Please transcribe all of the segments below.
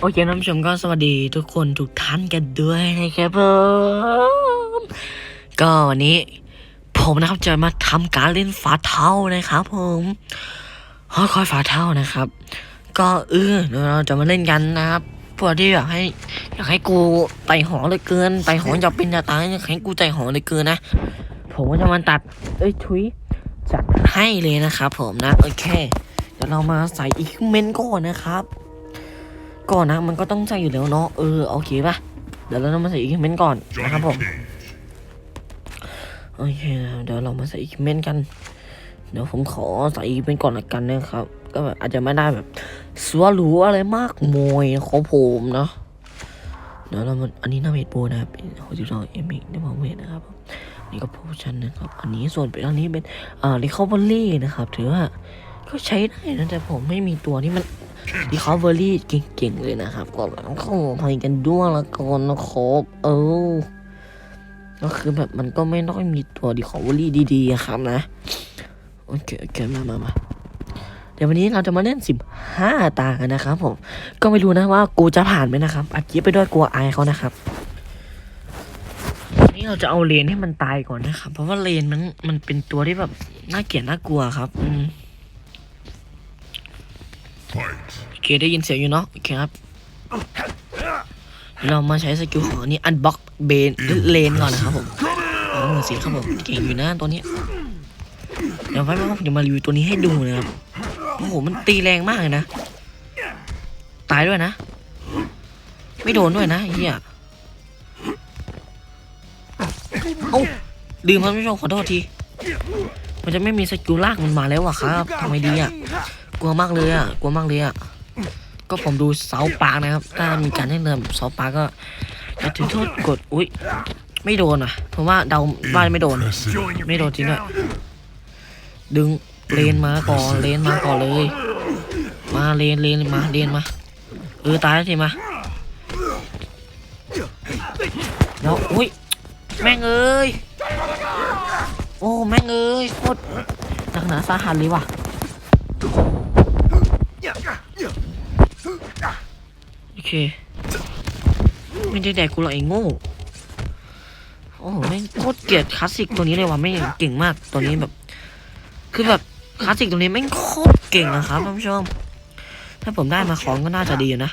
โอเคท่านผู้ชมก็สวัสดีทุกคนทุกท่านกันด้วยนะครับผมก็วันนี้ ผมนะครับจะมาทำการเล่นฝาเท้านะครับ ผมฮอคอยฝาเท้านะครับ ก็เออเราจะมาเล่นกันนะครับพวกที่อยากให้ อยากให้กูไต่หอเลยเกินไต่หอจะเป็นจะตายอยากให้กูไต่หอเลยเกินนะผมก็จะมาตัดเอ้ยทุยจัดให้เลยนะครับผมนะโอเคเดี๋ยวเรามาใส่อีกเมนก่อนนะครับ ก่อนนะ มันก็ต้องใส่อยู่แล้วเนาะเออโอเคป่ะเดี๋ยวเราต้องมาใส่อีกเมนก่อนนะครับผมโอเคเดี๋ยวเรามาใส่อีกเมนกัน เดี๋ยวผมขอใส่อีกเมนก่อนละกันนะครับ ก็แบบอาจจะไม่ได้แบบสวยหรูอะไรมากมายของผมเนาะเดี๋ยวเรามาอันนี้หน้าเมดโบนะครับเป็นโฮจิโร่เอมิกในมอเวทนะครับนี่ก็โพชันนะครับ อันนี้ส่วนเป็นอันนี้เป็นอ่ารีคอเวอรี่นะครับ ถือว่าก็ใช้ได้นะแต่ผมไม่มีตัวที่มัน รีคอเวอรี่เก่งๆเลยนะครับก็ต้องขออภัยกันด้วยละกันนะครับเออก็คือแบบมันก็ไม่ต้องมีตัวรีคอเวอรี่ดีๆอะครับนะโอเคโอเคมามามาเดี๋ยววันนี้เราจะมาเล่นสิบห้าตากันนะครับผมก็ไม่รู้นะว่ากูจะผ่านไหมนะครับอัดคลิปไปด้วยกลัวอายเขานะครับวันนี้เราจะเอาเลนให้มันตายก่อนนะครับ เพราะว่าเลนมันมันเป็นตัวที่แบบน่าเกลียดน่ากลัวครับ อืม โอเคได้ยินเสียงอยู่เนาะโอเคครับ เรามาใช้สกิลของอันนี้อันบ็อกเบนเลนก่อนนะครับผมโอ้เสียงครับผมเก่งอยู่นะตัวนี้เดี๋ยวไว้ว่าผมจะมารีวิวตัวนี้ให้ดูนะครับโอ้โหมันตีแรงมากเลยนะ ตายด้วยนะ ไม่โดนด้วยนะไอ้เฮียเอ้าลืมครับท่านผู้ชมขอโทษที มันจะไม่มีสกิลลากมันมาแล้วอะครับทำไมดีอะ กลัวมากเลยอะ กลัวมากเลยอะ ก็ผมดูเสาปากนะครับ ถ้ามีการให้เดินเสาปากก็จะถือโทษกด อุ้ย ไม่โดนอะเพราะว่าเดาบ้านไม่โดน ไม่โดนจริงด้วยดึงเลนมาก่อนเลนมาก่อนเลย มาเลนเลนมาเลนมา เออตายแล้วทีมาแล้วอุ้ย แม่งเอ้ย โอ้ แม่งเอ้ยโคตรหนักหนาสาหัสเลยว่ะ โอ เค ไม่ได้แดกกูหรอกไอ้โง่ โอ้โหแม่งโคตรเกลียดคลาสสิกตัวนี้เลยว่ะไม่งเก่งมากตัวนี้แบบ คือแบบคลาสสิกตัวนี้แม่งโคตรเก่งนะครับท่านผู้ชม ถ้าผมได้มาของก็น่าจะดีนะ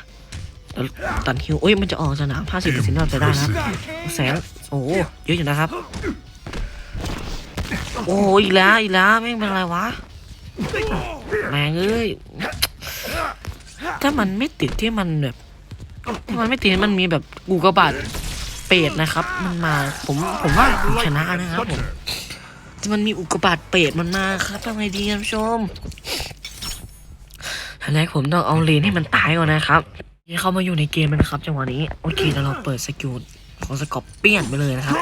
ตันฮิวโอ้ยมันจะออกสนาม50%น่าจะได้นะแสงโอ้โหเยอะอยู่นะครับ โอ้ยอีกแล้วอีกแล้วแม่งเป็นอะไรวะแม่งเอ้ยถ้ามันไม่ติดที่มันแบบ มันไม่ติดมันมีแบบกูกระบาดเป็ดนะครับ มันมาผมผมว่าผมชนะนะครับผมมันมีอุกกาบาตเป็ดมันมาครับทำไงดีท่านผู้ชมอันแรกผมต้องเอาเลนให้มันตายก่อนนะครับที่เข้ามาอยู่ในเกมนะครับจังหวะนี้โอเคแล้วเราเปิดสกิลของสกอปเปี้ยนไปเลยนะครับ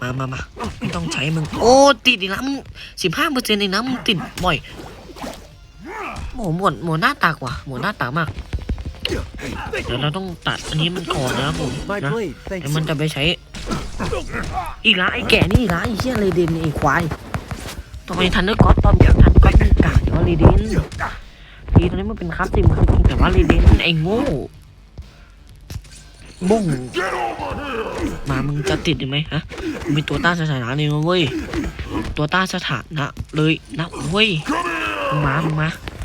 มามามาไม่ต้องใช้มึง โอ้ติดอีกแล้วมึงสิบห้าเปอร์เซ็นต์เองนะมึงติดบ่อยโหหมดหมดหน้าตากว่ะหมดหน้าตากมาก เดี๋ยวเราต้องตัดอันนี้มันก่อนนะครับผม My นะ blade, เดี๋ thanks. ยวมันจะไปใช้ อีกละไอ้แก่นี่อีกละไอ้เชี่ยเลดินไอ้ควายทำไมทันเดอร์ก็อตตอนทันก็อตมันกากเดี๋ยวเลดินทีตอนนี้มันเป็นคลาสสิกมันคือจริงแต่ว่าเลดินไอ้โง่บุ้งมามึงจะติดอยู่ไหมฮะมึงมีตัวต้านสถานะเลยนะเว้ยตัวต้านสถานะเลยนะเว้ยมึงมามึงมาเ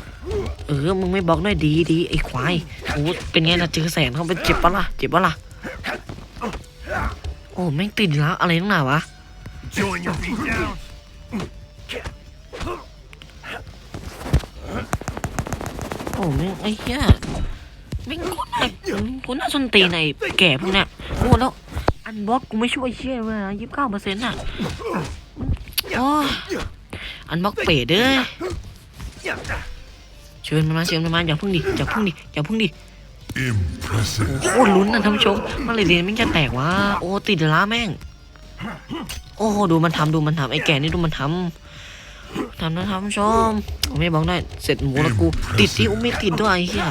ออมึงไม่บล็อกด้วยดีดีไอ้ควายโอ้เป็นไงนะเจอแสงเข้าไปเจ็บปะล่ะเจ็บปะล่ะโอ้แม่งติดอีกแล้วอะไรตั้งหนาวะ Join your feet down. โอ้แม่งไอ้เหี้ยแม่งโคตรน่าโคตรน่าสนตีนไอ้แก่พวกเนี้ยโอ้แล้วอันบล็อกกูไม่ช่วยเชี่ยเลยนะยี่สิบเก้าเปอร์เซ็นต์อะโอ้อันบล็อกเป๋เด้อ เชิญมันมาเชิญมันมาอย่าพึ่งดิอย่าพึ่งดิอย่าพึ่งดิ Impressive. โคตรลุ้นนะท่านผู้ชมเมื่อไหรเรียนแม่งจะแตกวะโอ้ติดล้าแม่ง โอ้โหดูมันทำดูมันทำไอ้แก่นี่ดูมันทำทำนะท่านผู้ชมผมไม่บอกได้เสร็จหมูแล้วกู ติดที่อุ้มไม่ติดด้วยไอ้เหี้ย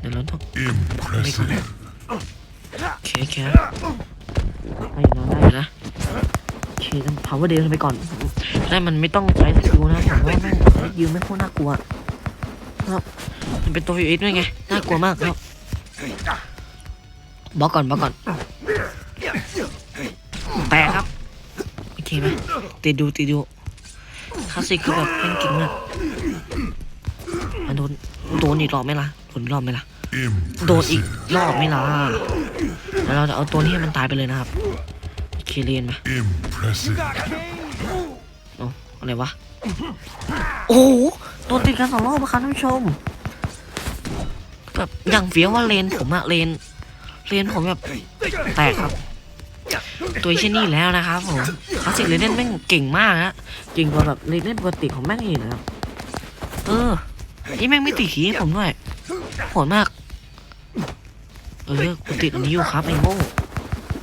เดี๋ยวเราต้อง Impressive. โอเคโอเคไม่นอนได้อยู่นะ เคต้อง power เดินไปก่อนได้มันไม่ต้องใช้สกิลนะผมว่าแม่งใช้ยืมไม่โคตรน่ากลัวครับมันเป็นตัวยูเอสด้วยไงน่ากลัวมากครับบล็อกก่อนบล็อกก่อนแตกครับโอเคไหมตีดูตีดูคลาสสิกคือแบบแม่งเก่งมากมันโดนโดนอีกรอบไหมล่ะโดนรอบไหมล่ะโดนอีกรอบไหมล่ะแล้วเราจะเอาตัวนี้ให้มันตายไปเลยนะครับ เคเลียนมา Impressive. เอาอะไรวะ โอ้โหโดนติดกันสองรอบอะครับท่านผู้ชม แบบอย่างเฟี้ยวว่าเลนผมอะเลน เลนผมแบบแตกครับ ตัวเช่นนี้แล้วนะครับผมคลาสสิกเลนเล่นแม่งเก่งมากฮะเก่งกว่าแบบเลนเล่นปกติของแม่งอีกนะครับ เออนี่แม่งไม่ติดขีให้ผมด้วยโหดมาก เออกูติดอันนี้อยู่ครับไอ้โม่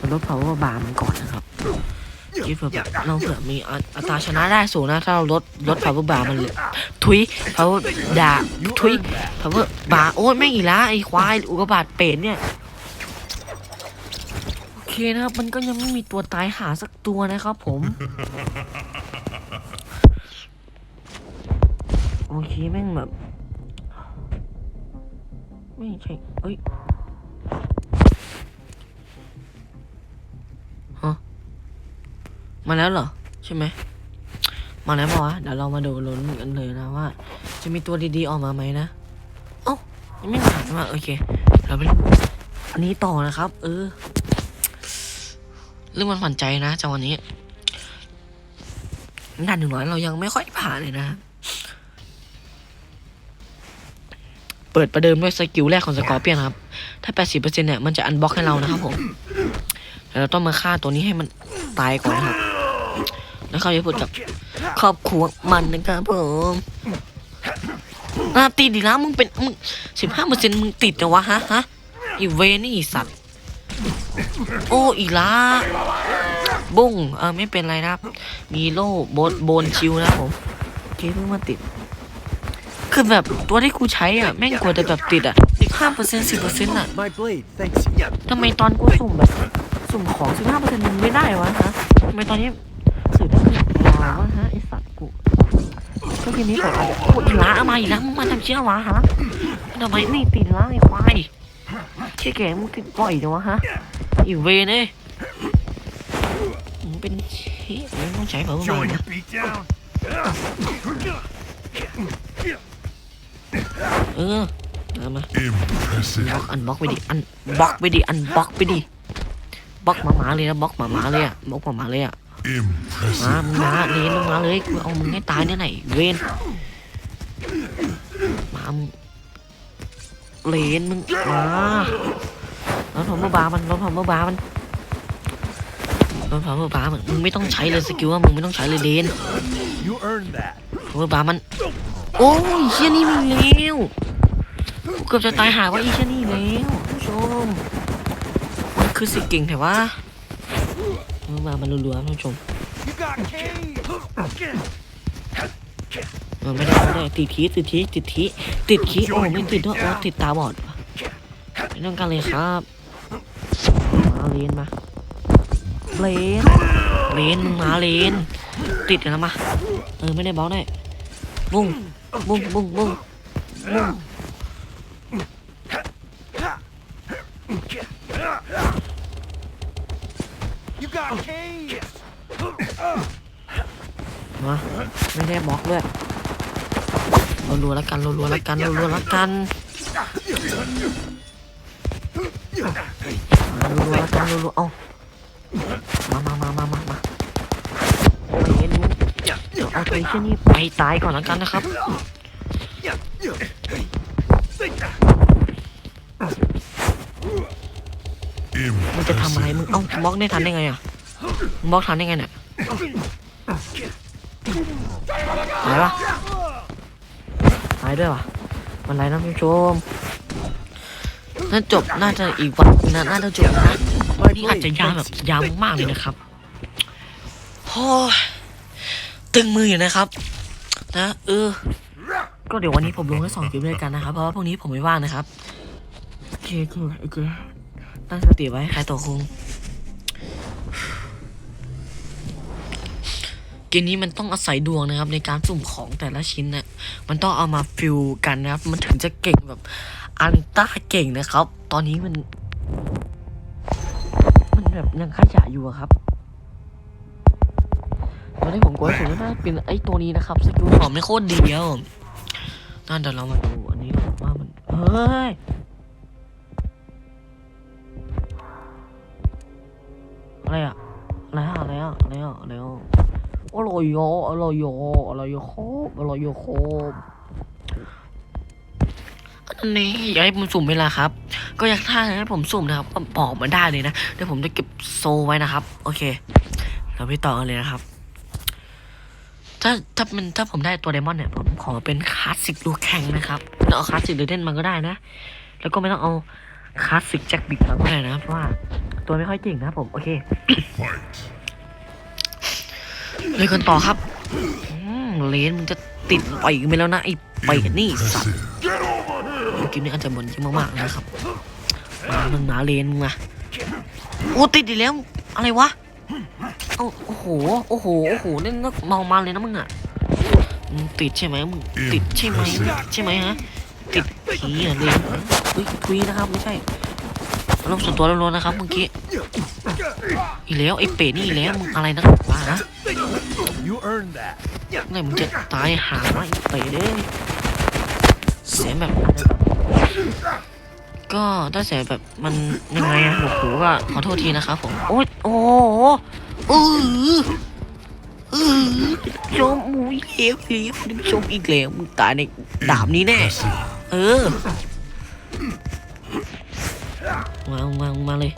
มันลด power bar มันก่อนนะครับคิดเผื่อแบบเราเผื่อมีอัอัตราชนะได้สูงนะ ถ้าเราลดลด power bar มันเลยทุย power ด่าทุย power bar โอ้ยแม่งอีกแล้วไอ้ควาย อุกกาบาตเป็ดเนี่ยโอเคนะครับ มันก็ยังไม่มีตัวตายหาสักตัวนะครับผมโอเคแม่งแบบไม่ใช่เอ้ย มาแล้วเหรอ ใช่ไหม มาแล้วปะวะ เดี๋ยวเรามาดูลุ้นกันเลยนะว่า จะมีตัวดีๆออกมาไหมนะเอ้ายังไม่มามาโอเค เราไปอันนี้ต่อนะครับ เออ เรื่องมันฝันใจนะจังวันนี้ด่านหนึ่งร้อยเรายังไม่ค่อยผ่านเลยนะ เปิดประเดิมด้วยสกิลแรกของสกอร์เปียนครับ ถ้า 80%เนี่ย มันจะอันบล็อกให้เรานะครับผมแต่เราต้องมาฆ่าตัวนี้ให้มันตายก่อนนะครับ แล้วเขาจะพูดกับครอบครัวมันนะครับผมอะติดอีกแล้วมึงเป็นมึงสิบห้าเปอร์เซ็นต์มึงติดนะวะฮะฮะอีเวนี่อีสัตว์ โอ้อีละบุ้งเออไม่เป็นไรนะครับ มีโล่โบนโบนชิวนะผมโอเคเพิ่งมาติด คือแบบตัวที่กูใช้อะ แม่งกว่าจะแบบติดอะติดห้าเปอร์เซ็นต์สิบเปอร์เซ็นต์อะทำไมตอนกูสุ่มแบบ สุ่มของสิบห้าเปอร์เซ็นต์มันไม่ได้วะฮะทำไมตอนนี้ สื่อได้ติดยาวะฮะไอสัตว์กูก็ทีนี้ผมอาจจะพูดอีละเอามาอีกแล้วมึงมาทำเชื่อวะฮะทำไมไม่ติดละไอ้ควายเชี่ยแกมึงติดบ่อยจังวะฮะอีเวนเอ้ยมึงเป็นเชี่ยมึงต้องใช้เผา Join นะเออเอามาบล็อกอันบล็อกไปดิอันบล็อกไปดิอันบล็อกไปดิบล็อกหมาหมาเลยนะบล็อกหมาหมาเลยอะบล็อกหมาหมาเลยอะ มา Impressive. มึงมาเลนมึงมาเลยกูเอามึงให้ตายเนี่ยไหนเวนมามึงเลนมึงมาแล้วทอมเมอร์บาร์มันแล้วทอมเมอร์บาร์มันแล้วทอมเมอร์บาร์มันมึงไม่ต้องใช้เลยสกิลว่ามึงไม่ต้องใช้เลยเลน You earned that. ทอมเมอร์บาร์มัน โอ้ยเชี่ยนี่มึงเลวกูเกือบจะตายหาว่าอีเชี่ยนี่เลวผู้ชมมันคือสิ่งเก่งแต่ว่า ทอมเมอร์บาร์มันรัวๆท่านผู้ชม You got caved. เออไม่ได้ไม่ได้ติดทีติดทีติดทีติดทีโอ้ไม่ติดด้วยโอ้ติดตาบอดว่ะไม่ต้องการเลยครับมาเลนมาเลนเลนมึงมาเลนติดกันแล้วมาเออไม่ได้บล็อกได้บุ้งบุ้งบุ้งบุ้งบุ้ง มาไม่ได้บล็อกด้วยเรารัวๆแล้วกันเรารัวๆแล้วกันเรารัวๆแล้วกันมารัวๆแล้วกันรัวๆเอ้ามามามามามามาเลนมึงเดี๋ยวเอาตัวไอ้เชี่ยนี่ไปตายก่อนแล้วกันนะครับ บล็อกได้ทันได้ไงอะมึงบล็อกทันได้ไงเนี่ยตายปะตายด้วยวะมันไรนะผู้ชมน่าจบน่าจะอีกวันนะน่าจะจบนะ My นี่อาจ blade, จะยาวแบบ thanks. ยาวมากๆเลยนะครับโอ้ยตึงมืออยู่นะครับ นะเออ ก็เดี๋ยววันนี้ผมลงแค่สองคลิปด้วยกันนะครับ เพราะว่าพวกนี้ผมไม่ว่างนะครับโอเคโอเคโอเคตั้งสติไว้ใครตัวคงโอเค ก มนี้มันต้องอาศัยดวงนะครับ ในการสุ่มของแต่ละชิ้นนะมันต้องเอามาฟิลกันนะครับ มันถึงจะเก่งแบบอันต้าเก่งนะครับ ตอนนี้มัน มันแบบยังขยะอยู่ครับตอนนี้ผมกดสุดก็น่าจะเป็นไอ้ตัวนี้นะครับสกิลของไม่โคตรดีแล้วนั่นเดี๋ยวเรามาดูอันนี้ว่ามันเฮ้ยอะไรอะอะไรอะอะไรอะอะไรอะอะไรอะ อร่อยโยอร่อยโยอร่อยโยโคบอร่อยโยโคบอันนี้อยากให้ผมสุ่มเวลาครับ ก็อยากถ้าให้ผมสุ่มนะครับก็บอกมาได้เลยนะเดี๋ยวผมจะเก็บโซไว้นะครับ โอเค เราไปต่อกันเลยนะครับ ถ้าถ้ามันถ้าผมได้ตัวไดมอนด์เนี่ยผมขอเป็นคลาสสิกดูแข่งนะครับเราเอาคลาสสิกเดเดนมาก็ได้นะ แล้วก็ไม่ต้องเอาคลาสสิกแจ็คบิ๊กมาก็ได้นะเพราะว่าตัวไม่ค่อยเก่งนะผมโอเค เลยกันต่อครับเลนมึงจะติดไปล่อยกันไปแล้วนะไอ้ไปนี่สัตว์ Impressive. เกมนี้อาจจะบ่นเยอะมากๆนะครับมามึงหนาเลนมึงมาโอ้ติดอีกแล้วอะไรวะโอ้โหโอ้โหโอ้โหเล่นักเมามาเลยนะมึงอะมึงติดใช่ไหมมึงติดใช่ไหมใช่ไหมฮะติดผีอะเลนเฮ้ยทุยนะครับไม่ใช่อารมณ์ส่วนตัวล้วนๆนะครับเมื่อกี้อีแล้วไอ้เป็ดนี่อีแล้วมึงอะไรนักหนานะ You earned that. เมื่อไหร่มึงจะตายหาไอ้เป็ดเด้ยเสียงแบบ ก็ถ้าเสียงแบบมันยังไงอะหนูหูก็ขอโทษทีนะครับผม โอ๊ยโอ้โหเออเออชมหมูอีกแล้วอีกแล้วชมอีกแล้วมึงตายในดาบนี้แน่ เออ มามามาเลย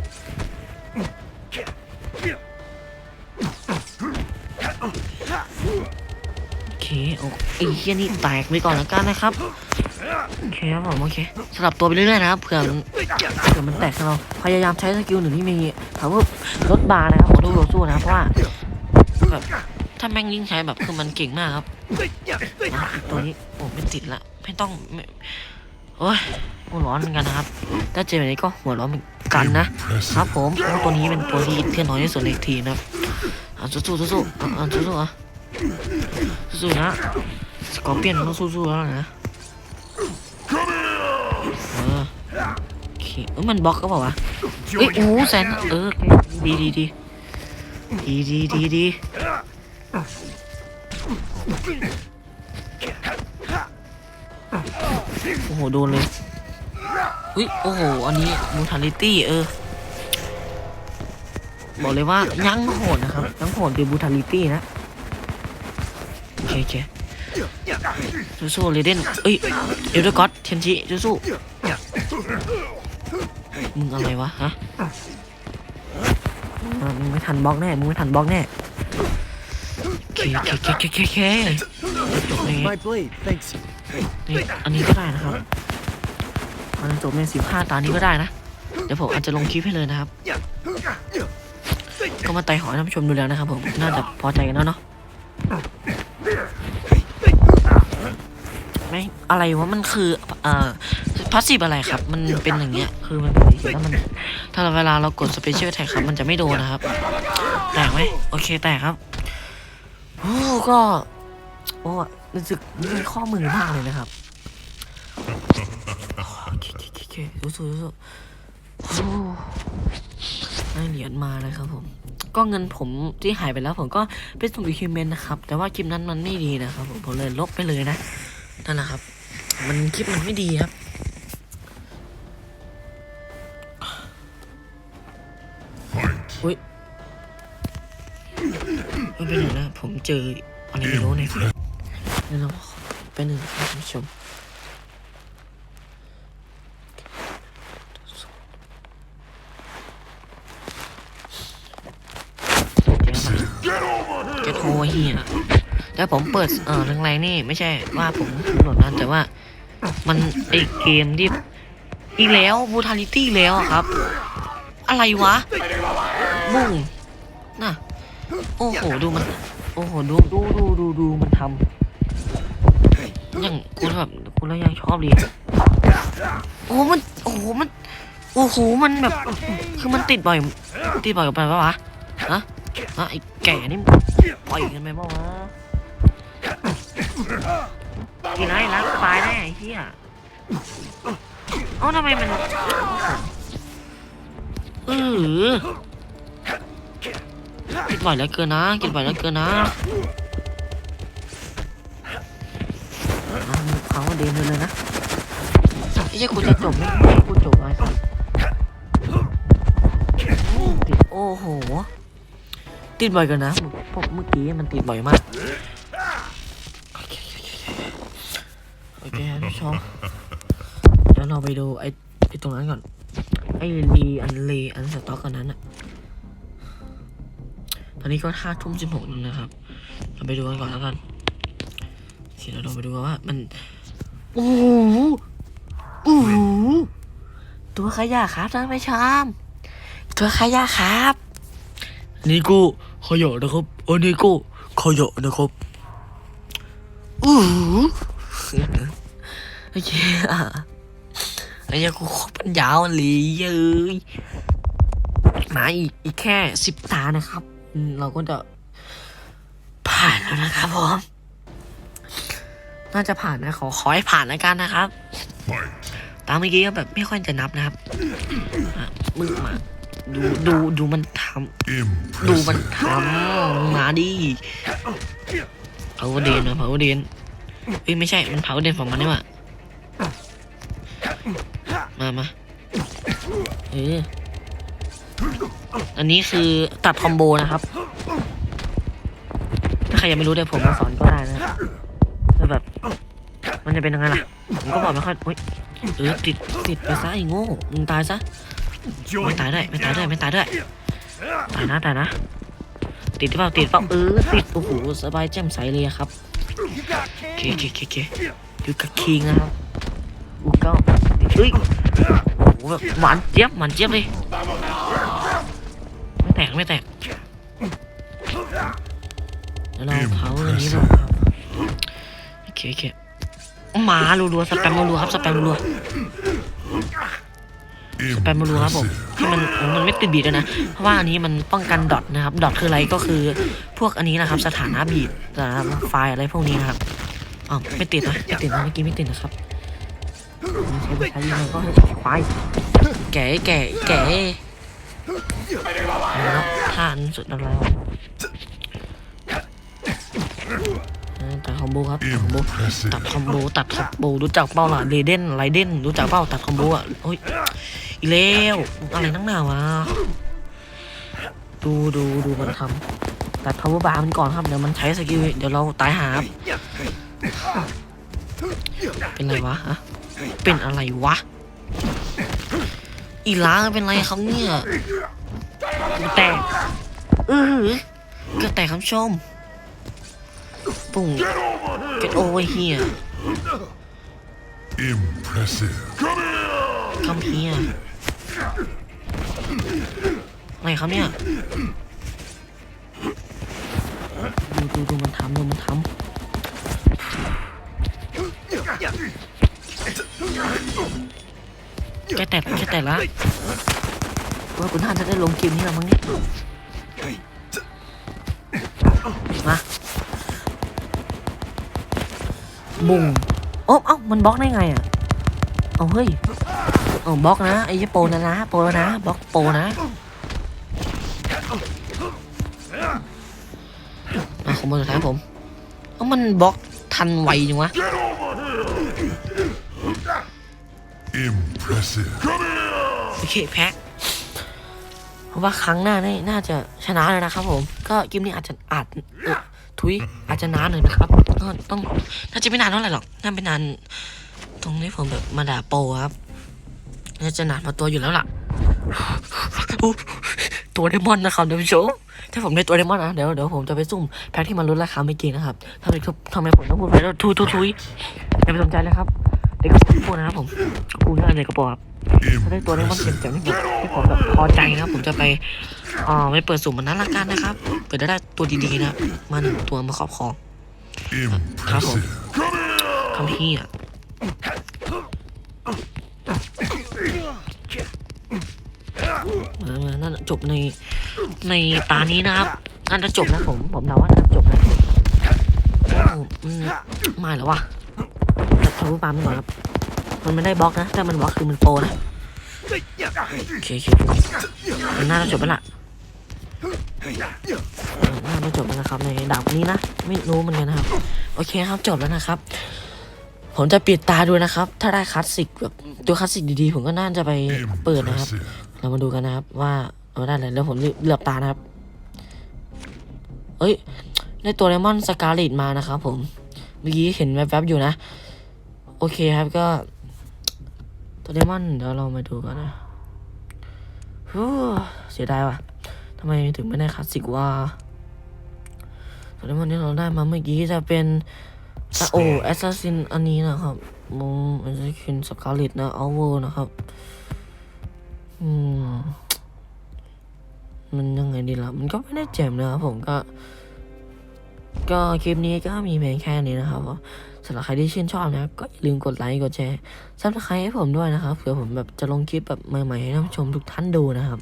เคโอ้ไอ้เหี้ยนี่แตกไปก่อนแล้วกันนะครับโอเคครับผมโอเคสลับตัวไปเรื่อยๆนะครับเผื่อมันเผื่อมันแตกเราพยายามใช้สกิลหนึ่งที่มีถามว่าลดบาร์นะครับของดูโรสู้นะเพราะว่าแบบถ้าแม่งยิ่งใช้แบบคือมันเก่งมากครับตัวนี้โอ้ไม่ติดละไม่ต้องไม่โอ้ยหัวร้อนเหมือนกันนะครับ ถ้าเจอแบบนี้ก็หัวร้อนเหมือนกันนะครับผมตัวนี้เป็นตัวที่เพื่อนน้อยที่สุดในทีมนะครับสู้ๆสู้ๆอะอะสู้ๆอะ สู้นะสกอร์เปียนต้องสู้ๆแล้วนะเออโอเคเอ้มันบล็อกก็บอกว่าวะเอ้ยโอ้แซนเออดีดีดีดีดีดีดีโอ้โหโดนเลยอุ้ยโอ้โหอันนี้มูทาลิตี้เออบอกเลยว่ายังโหดนะครับยังโหดคือบูทาลิตี้นะ อเคโอเคสู้ๆเลเดนเอ้ยเอลเดอร์ก็อตเทนชิสู้ๆมึงอะไรวะฮะอะมึงไม่ทันบล็อกแน่มึงไม่ทันบล็อกแน่โอเคโอเคโอเคโอเคโอเคจบเลย My blade. Thanks. นี่อันนี้ก็ได้นะครับอันนี้จบในสิบห้าตานี้ก็ได้นะเดี๋ยวผมอาจจะลงคลิปให้เลยนะครับ ก็มาไต่หอยท่านผู้ชมดูแล้วนะครับผมน่าจะพอใจกันแล้วเนาะ ไม่ อะไรวะมันคือเอ่อพาสซีฟอะไรครับ มันเป็นอย่างเงี้ยคือมันเป็นอย่างงี้แล้วมัน ถ้าเราเวลาเรากดสเปเชียลแท็กครับ มันจะไม่โดนนะครับ แตกไหมโอเคแตกครับโอ้ก็โอ้รู้สึกมีข้อมือมากเลยนะครับโอเคโอเคโอเคสู้ๆสู้ๆโอ้ได้เหรียญมานะครับผมก็เงินผมที่หายไปแล้วผมก็เป็นสุ่มอีคิวเมนนะครับ แต่ว่าคลิปนั้นมันไม่ดีนะครับผมผมเลยลบไปเลยนะนั่นแหละครับ มันคลิปมันไม่ดีครับ Fight. อุ้ยไม่เป็นไรนะ ผมเจออะไรไม่รู้ในคลิปนี่เราเป็นหนึ่งนะครับท่านผู้ชมเกตโฮเฮียแต่ผมเปิดเออแรงๆนี่ ไม่ใช่ว่าผมหลดนั้นแต่ว่า มันไอเกมที่อีกแล้วบูทาลิตี้แล้วครับ อะไรวะบุ้งน่ะโอ้โหดูมัน โอ้โหดูดูดูดูดูมันทำยังกูแบบกูแล้วยังชอบเลยโอ้โหมันโอ้โหมันโอ้โหมันแบบ คือมันติดบ่อยติดบ่อยกับไปปะวะฮะอะไอ้แก่นี่ปล่อยกันไปบ้างวะ กินไรรักตายแน่ไอ้เหี้ยเอ้าทำไมมันเออกินบ่อยเหลือเกินนะกินบ่อยเหลือเกินนะเอาเขาเดินเลยนะไอ้เจ้ากูจะจบไหมไม่กูจบไอ้สัสติดโอ้โห ติดบ่อยกันนะพวกเมื่อกี้มันติดบ่อยมาก ชมเดี๋ยวเราไปดูไอ้ไอ้ตรงนั้นก่อน ไอ้ลีอันเลอันสต็อกอันนั้นอะตอนนี้ก็ห้าทุ่มสิบหกแล้วนะครับ เราไปดูกันก่อนแล้วกันโอเคเราลองไปดูกันว่ามัน โอ้โหโอ้โหตัวขยะครับท่านผู้ชมตัวขยะครับนี่ก็ขยะนะครับอันนี้ก็ขยะนะครับอู้หู โอเคอะไอ้เหี้ยังกูโคตรปัญญาอ่อนเลยเย้ยมาอีกอีกแค่สิบตานะครับ เราก็จะผ่านแล้วนะครับผมน่าจะผ่านนะขอขอให้ผ่านแล้วกันนะครับ ตามเมื่อกี้ก็แบบไม่ค่อยจะนับนะครับมึงมาดูดูดูมันทำดูมันทำมาดิเผาเดนนะเผาเดนเอ้ยไม่ใช่มันเผาเดนของมันนี่หว่า มามาเอออันนี้คือตัดคอมโบนะครับ ถ้าใครยังไม่รู้เดี๋ยวผมมาสอนก็ได้นะแต่แบบ มันจะเป็นยังไงล่ะ ผมก็บอกไม่ค่อยเฮ้ยเออติดติดไปซะไอ้โง่มึงตายซะไม่ Join ตายด้วยไม่ตายด้วยไม่ตายด้วยตายนะตายนะ ติดหรือเปล่าติดเปล่าเออติดโอ้โหสบายแจ่มใสเลยอะครับโอเคโอเคโอเคโอเคอยู่กับคิงนะครับอูเก้าเฮ้ย โอ้โหแบบหวานเจี๊ยบหวานเจี๊ยบเลย ไม่แตกไม่แตกแล้วเราเผาอันนี้เราโอเคโอเคหมารัวๆสแปมรัวๆครับสแปมรัวสแปมมารูครับผมให้มันมันไม่ติดบีดนะ เพราะว่าอันนี้มันป้องกันดอทนะครับ ดอทคืออะไรก็คือพวกอันนี้นะครับ สถานะบีดสถานะไฟล์อะไรพวกนี้นะครับอ๋อไม่ติดนะไม่ติดนะเมื่อกี้ไม่ติดนะครับ ใช้ไปใช้ยังไงก็ให้ไฟล์แก่แก่แก่นะครับท่านสุดอะไรวตัดคอมโบครับตัดคอมโบตัดคอมโบตัดคอมโบรู้จักเป้าล่ะเรเดนไรเดนรู้จักเป้าตัดคอมโบอะโอ้ยอีเลวอะไรนักหนาวะดูดูดูมันทำตัด power bar มันก่อนครับเดี๋ยวมันใช้สกิลเดี๋ยวเราตายหาเป็นไรวะฮะ เป็นอะไรวะ อีล้างเป็นไรครับเนี่ยมันแตกเออเกิดแตกครับชม ปุ่ง get over here Impressive. คัมเฮียอะไรครับเนี่ย ดูดูดูมันทำดูมันทำ แกแตกแกแตกแล้วว่าคุณท่านจะได้ลงเกมนี้แล้วมั้งเนี่ยมาบุ้งโอ้เอ้ามันบล็อกได้ไงอะเอาเฮ้ยเอาบล็อกนะไอ้ยี่โปนะนะโปนะบล็อกโปนะมาขโมยสุดท้ายผมเอามันบล็อกทันไวจังวะ Impressive. โอเคแพ้เพราะว่าครั้งหน้านี่น่าจะชนะเลยนะครับ ผม ก็เกมนี้อาจจะอาจเออทุยอาจจะนานหน่อยนะครับก็ต้องน่าจะไม่นานเท่าไหร่หรอกน่าไม่นาน ตรงนี้ผมแบบมาด่าโปรครับน่าจะนานพอตัวอยู่แล้วล่ะอู้ตัวเดมอนนะครับท่านผู้ชมถ้าผมได้ตัวเดมอนนะเดี๋ยวเดี๋ยวผมจะไปซุ่มแพ็คที่มันลดราคาไม่เก่งนะครับทำไมครับทำไมผมต้องพูดไปแล้วทุยทุยทุยอย่าไปสนใจเลยครับ เด็กกระโปรงนะครับผมกูเลือกเด็กกระโปรงครับถ้าได้ตัวเดมอนเจ๋งๆที่ผมที่ผมแบบพอใจนะครับ ผมจะไปอ่าไปเปิดสุ่มมันนั้นละกันนะครับเปิดได้ได้ตัวดีๆนะมาหนึ่งตัวมาครอบครอง Impressive. คำพี่อะมามานั่นจบในในตานี้นะครับน่าจะจบนะผมผมเดาว่าน่าจะจบนะโอ้อืมไม่แล้ววะ จะทะลุปาล์มก่อนครับ มันไม่ได้บล็อกนะแต่มันบล็อกคือมันโปนะ โอเคโอเคมันน่าจะจบแล้วล่ะน่าจะจบแล้วนะครับในดาบนี้นะ ไม่รู้เหมือนกันนะครับ โอเคครับจบแล้วนะครับ ผมจะปิดตาดูนะครับ ถ้าได้คลาสสิกแบบตัวคลาสสิกดีๆ ผมก็น่าจะไปเปิดนะครับ เรามาดูกันนะครับว่าเราได้อะไรแล้วผมเหลือบตานะครับ เอ้ย ได้ตัวเลมอนสกาเลตมานะครับผม เมื่อกี้เห็นแวบๆอยู่นะ โอเคครับก็ตัวเลมอนเดี๋ยวเรามาดูกันนะฮู้เสียดายว่ะทำไมถึงไม่ได้คลาสสิกว่าตัวเลมอนที่เราได้มาเมื่อกี้จะเป็นโอ้แอสซัสซินอันนี้นะครับมงแอสซัสซินสกาเลตนะอัลโวนะครับอืมมันยังไงดีล่ะ มันก็ไม่ได้เจ็บนะครับผมก็ ก็คลิปนี้ก็มีเพียงแค่นี้นะครับ สำหรับใครที่ชื่นชอบนะครับก็อย่าลืมกดไลค์กดแชร์ซับสไครต์ให้ผมด้วยนะครับเผื่อผมแบบจะลงคลิปแบบใหม่ๆให้ท่านผู้ชมทุกท่านดูนะครับ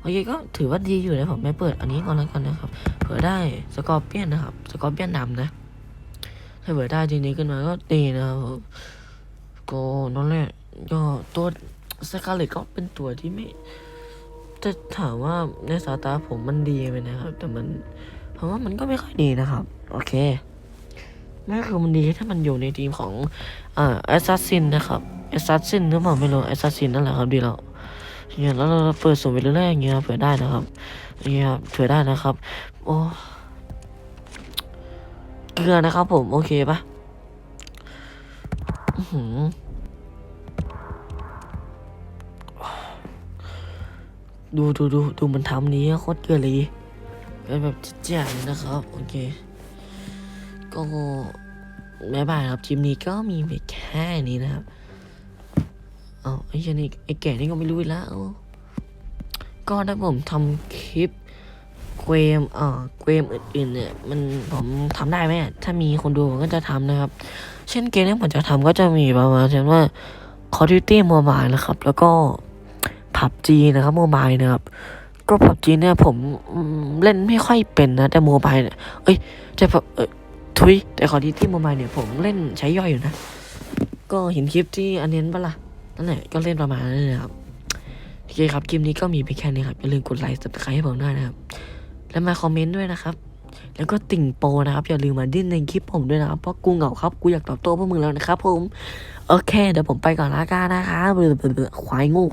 โอเคก็ถือว่าดีอยู่นะผมไม่เปิดอันนี้ก่อนแล้วกันนะครับเผื่อได้สกอร์เปียนนะครับสกอร์เปียนดำนะ ถ้าเผื่อได้ทีนี้ขึ้นมาก็ดีนะครับก็นั่นแหละก็ตัวสกาเลตก็เป็นตัวที่ไม่จะถามว่าในสายตาผมมันดีไหมนะครับ แต่มันผมว่ามันก็ไม่ค่อยดีนะครับ โอเค นั่นคือมันดีถ้ามันอยู่ในทีมของอ่าแอสซัสซินนะครับแอสซัสซินหรือเปล่าไม่รู้แอสซัสซินนั่นแหละครับดีแล้วเนี่ยแล้วเราเปิดสุ่มไปเรื่อยๆอย่างเงี้ยเผื่อได้นะครับอย่างเงี้ยเผื่อได้นะครับ โอ้เกลือนะครับผม โอเคปะดูดูดูดูมันทำนี้โคตรเกลือเลยเป็นแบบเจ๋งนะครับ โอเค ก็บายบายครับคลิปนี้ก็มีแค่นี้นะครับเอาไอ้เหี้ยันนี่ไอ้แก่นี่ก็ไม่รู้อีกแล้ว ก็ถ้าผมทำคลิปเกมเอ่อเกมอื่นๆเนี่ย มันผมทำได้ไหมถ้ามีคนดูผมก็จะทำนะครับ เช่นเกมที่ผมจะทำก็จะมีประมาณเช่นว่า Call of Duty Mobile นะครับ แล้วก็ผับจีนะครับโมบายนะครับก็ผับจีเนี่ยผมเล่นไม่ค่อยเป็นนะ แต่โมบายเนี่ยเอ้ยแต่แบบเอ้ย ทุยแต่ขอที่ที่โมบายเนี่ยผมเล่นใช้ย่อยอยู่นะ ก็เห็นคลิปที่อันเน้นปะล่ะนั่นแหละก็เล่นประมาณนั้นเลยครับโอเคครับคลิปนี้ก็มีเพียงแค่นี้ครับอย่าลืมกดไลค์ subscribe ให้ผมด้วยนะครับ แล้วมาคอมเมนต์ด้วยนะครับแล้วก็ติ่งโปนะครับ อย่าลืมมาดิ้นในคลิปผมด้วยนะครับ เพราะกูเหงาครับ กูอยากตอบโต้พวกมึงแล้วนะครับผม โอเค เดี๋ยวผมไปก่อนละกันนะครับเบื่อเบื่อเบื่อควายโงู